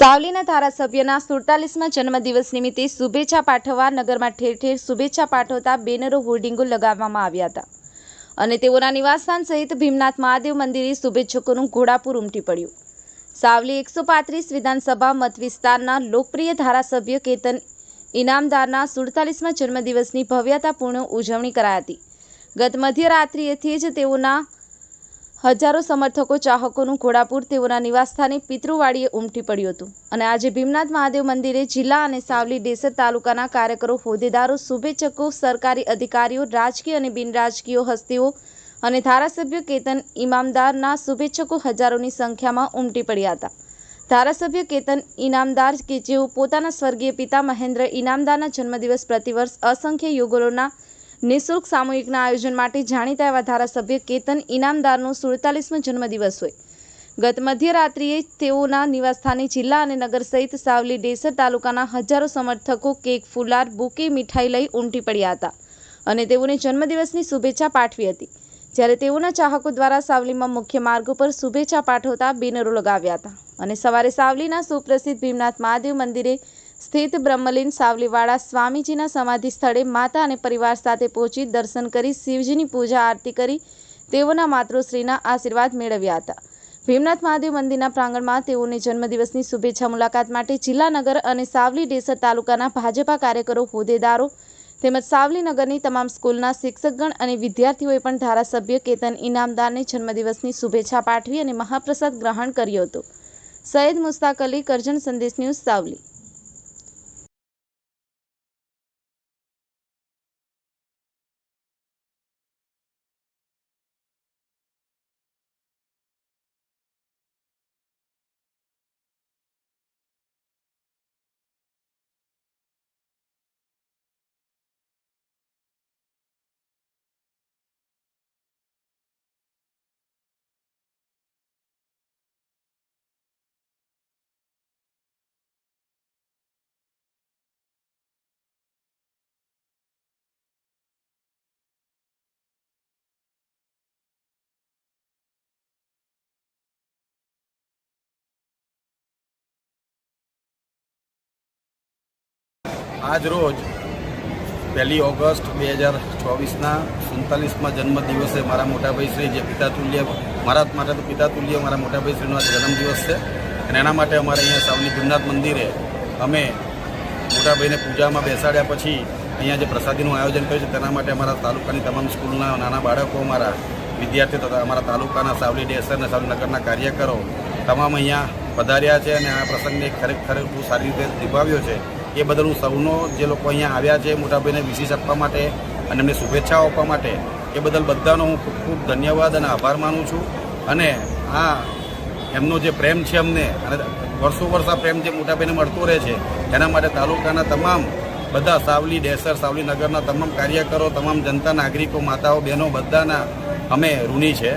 સાવલીના ધારાસભ્યના સુડતાલીસમાં જન્મદિવસ નિમિત્તે શુભેચ્છા પાઠવવા નગરમાં ઠેર ઠેર શુભેચ્છા પાઠવતા બેનરો હોર્ડિંગો લગાવવામાં આવ્યા હતા. અને તેઓના નિવાસસ્થાન સહિત ભીમનાથ મહાદેવ મંદિરે શુભેચ્છકોનું ઘોડાપુર ઉમટી પડ્યું. સાવલી એકસો પાંત્રીસ વિધાનસભા મત વિસ્તારના લોકપ્રિય ધારાસભ્ય કેતન ઇનામદારના સુડતાલીસમાં જન્મદિવસની ભવ્યતાપૂર્ણ ઉજવણી કરાઈ હતી. ગત મધ્યરાત્રિએથી જ તેઓના હજારો સમર્થકો ચાહકોનું ઘોડાપુર તેઓના નિવાસસ્થાને પિતૃવાડીએ ઉમટી પડ્યું હતું. અને આજે ભીમનાથ મહાદેવ મંદિરે જિલ્લા અને સાવલી ડેસર તાલુકાના કાર્યકરો, હોદ્દેદારો, શુભેચ્છકો, સરકારી અધિકારીઓ, રાજકીય અને બિનરાજકીય હસ્તીઓ અને ધારાસભ્ય કેતન ઇમામદારના શુભેચ્છકો હજારોની સંખ્યામાં ઉમટી પડ્યા હતા. ધારાસભ્ય કેતન ઇનામદાર કે જેઓ પોતાના સ્વર્ગીય પિતા મહેન્દ્ર ઇનામદારના જન્મદિવસ પ્રતિવર્ષ અસંખ્ય યુગલોના નિઃશુલ્ક સામૂહિકના આયોજન માટે જાણીતા એવા ધારાસભ્ય કેતન ઇનામદારનો સુડતાલીસમો જન્મદિવસ હોય. ગત મધ્યરાત્રિએ તેઓના નિવાસસ્થાને જિલ્લા અને નગર સહિત સાવલી ડેસર તાલુકાના હજારો સમર્થકો કેક, ફુલાર, બુકે, મીઠાઈ લઈ ઉમટી પડ્યા હતા અને તેઓને જન્મદિવસની શુભેચ્છા પાઠવી હતી. જ્યારે તેઓના ચાહકો દ્વારા સાવલીમાં મુખ્ય માર્ગો પર શુભેચ્છા પાઠવતા બેનરો લગાવ્યા હતા અને સવારે સાવલીના સુપ્રસિદ્ધ ભીમનાથ મહાદેવ મંદિરે સ્થિત બ્રહ્મલીન સાવલીવાળા સ્વામીજીના સમાધિ સ્થળે માતા અને પરિવાર સાથે પહોંચી દર્શન કરી શિવજીની પૂજા આરતી કરી તેઓના માતૃશ્રીના આશીર્વાદ મેળવ્યા હતા. ભીમનાથ મહાદેવ મંદિરના પ્રાંગણમાં તેઓને જન્મદિવસની શુભેચ્છા મુલાકાત માટે જિલ્લાનગર અને સાવલી ડેસર તાલુકાના ભાજપા કાર્યકરો, હોદ્દેદારો તેમજ સાવલી નગરની તમામ સ્કૂલના શિક્ષકગણ અને વિદ્યાર્થીઓએ પણ ધારાસભ્ય કેતન ઇનામદારને જન્મદિવસની શુભેચ્છા પાઠવી અને મહાપ્રસાદ ગ્રહણ કર્યો હતો. સૈયદ મુસ્તાક અલી કરજણ સંદેશ ન્યૂઝ સાવલી. આજ રોજ પહેલી ઓગસ્ટ બે હજાર ચોવીસના સુડતાલીસમાં જન્મદિવસે મારા મોટાભાઈ શ્રી જે પિતા તુલ્ય, મારા માટે તો પિતા તુલ્ય, મારા મોટાભાઈ શ્રીનો આજે જન્મદિવસ છે. અને એના માટે અમારે અહીંયા સાવલી ભીમનાથ મંદિરે અમે મોટાભાઈને પૂજામાં બેસાડ્યા પછી અહીંયા જે પ્રસાદીનું આયોજન કર્યું છે, તેના માટે અમારા તાલુકાની તમામ સ્કૂલના નાના બાળકો, અમારા વિદ્યાર્થીઓ તથા અમારા તાલુકાના સાવલી ડેસર અને સાવલી નગરના કાર્યકરો તમામ અહીંયા પધાર્યા છે અને આ પ્રસંગને ખરેખર બહુ સારી રીતે નિભાવ્યો છે. એ બદલ હું સૌનો જે લોકો અહીંયા આવ્યા છે, મોટાભાઈને વિશેષ આપવા માટે અને એમને શુભેચ્છાઓ આપવા માટે, એ બદલ બધાનો હું ખૂબ ખૂબ ધન્યવાદ અને આભાર માનું છું. અને આ એમનો જે પ્રેમ છે અમને, અને વર્ષો વર્ષ આ પ્રેમ જે મોટાભાઈને મળતો રહે છે, એના માટે તાલુકાના તમામ બધા સાવલી ડેસર, સાવલી નગરના તમામ કાર્યકરો, તમામ જનતા નાગરિકો, માતાઓ, બહેનો બધાના અમે ઋણી છે.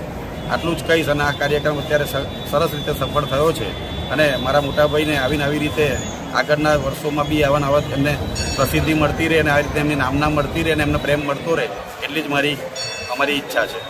આટલું જ કહીશ અને આ કાર્યક્રમ અત્યારે સરસ રીતે સફળ થયો છે. અને મારા મોટાભાઈને આવીને આવી રીતે આગળના વર્ષોમાં બી આવા નવા એમને પ્રસિદ્ધિ મળતી રહે અને આ રીતે એમની નામના મળતી રહે અને એમને પ્રેમ મળતો રહે, એટલી જ મારી, અમારી ઈચ્છા છે.